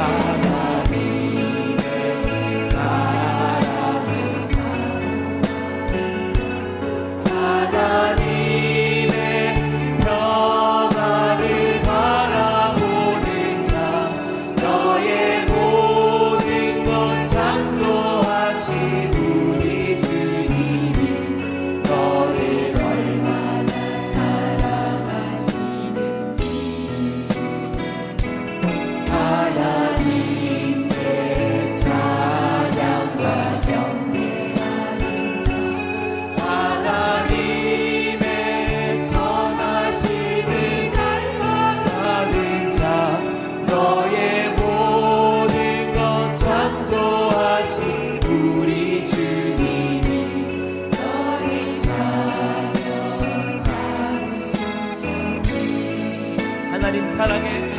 high. 사랑해.